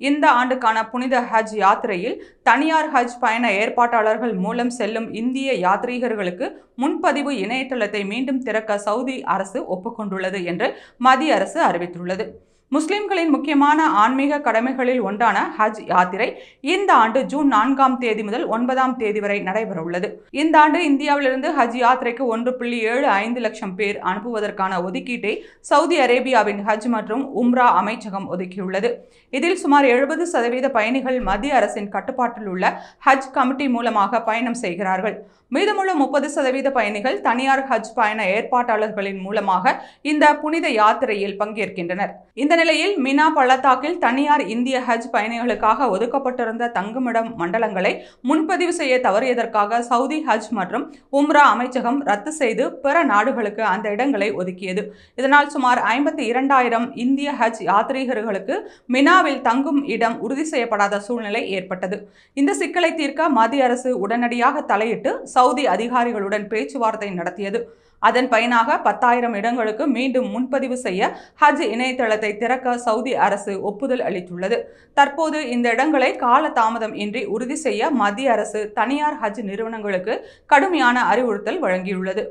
இந்த ஆண்டுக்கான புனித ஹஜ் யாத்திரையில் தனியார் ஹஜ் பயண ஏற்பாட்டாளர்கள் மூலம் செல்லும் இந்திய யாத்ரீகர்களுக்கு முன்பதிவு இணையதளத்தை மீண்டும் திறக்க சவுதி அரசு ஒப்புக்கொண்டுள்ளது என்று மத்திய அரசு அறிவித்துள்ளது. முஸ்லிம்களின் முக்கியமான ஆன்மீக கடமைகளில் ஒன்றான ஹஜ் யாத்திரை இந்த ஆண்டு ஜூன் நான்காம் தேதி முதல் ஒன்பதாம் தேதி வரை நடைபெறவுள்ளது. இந்த ஆண்டு இந்தியாவிலிருந்து ஹஜ் யாத்திரைக்கு ஒன்று புள்ளி ஏழு ஐந்து லட்சம் பேர் அனுப்புவதற்கான ஒதுக்கீட்டை சவுதி அரேபியாவின் ஹஜ் மற்றும் உம்ரா அமைச்சகம் ஒதுக்கியுள்ளது. இதில் சுமார் எழுபது சதவீத பயணிகள் மத்திய அரசின் கட்டுப்பாட்டில் உள்ள ஹஜ் கமிட்டி மூலமாக பயணம் செய்கிறார்கள். மீதமுள்ள முப்பது சதவீத பயணிகள் தனியார் ஹஜ் பயண ஏற்பாட்டாளர்களின் மூலமாக இந்த புனித யாத்திரையில் பங்கேற்கின்றனர். இந்த நிலையில் மினா பள்ளத்தாக்கில் தனியார் இந்திய ஹஜ் பயணிகளுக்காக ஒதுக்கப்பட்டிருந்த தங்குமிடம் மண்டலங்களை முன்பதிவு செய்ய தவறியதற்காக சவுதி ஹஜ் மற்றும் உம்ரா அமைச்சகம் ரத்து செய்து பிற நாடுகளுக்கு அந்த இடங்களை ஒதுக்கியது. இதனால் சுமார் ஐம்பத்தி இரண்டாயிரம் இந்திய ஹஜ் யாத்ரீகர்களுக்கு மினாவில் தங்கும் இடம் உறுதி செய்யப்படாத சூழ்நிலை ஏற்பட்டது. இந்த சிக்கலை தீர்க்க மத்திய அரசு உடனடியாக தலையிட்டு சவுதி அதிகாரிகளுடன் பேச்சுவார்த்தை நடத்தியது. அதன் பயனாக பத்தாயிரம் இடங்களுக்கு மீண்டும் முன்பதிவு செய்ய ஹஜ் இணையதளத்தை திறக்க சவுதி அரசு ஒப்புதல் அளித்துள்ளது. தற்போது இந்த இடங்களை கால தாமதம் இன்றி உறுதி செய்ய மத்திய அரசு தனியார் ஹஜ் நிறுவனங்களுக்கு கடுமையான அறிவுறுத்தல் வழங்கியுள்ளது.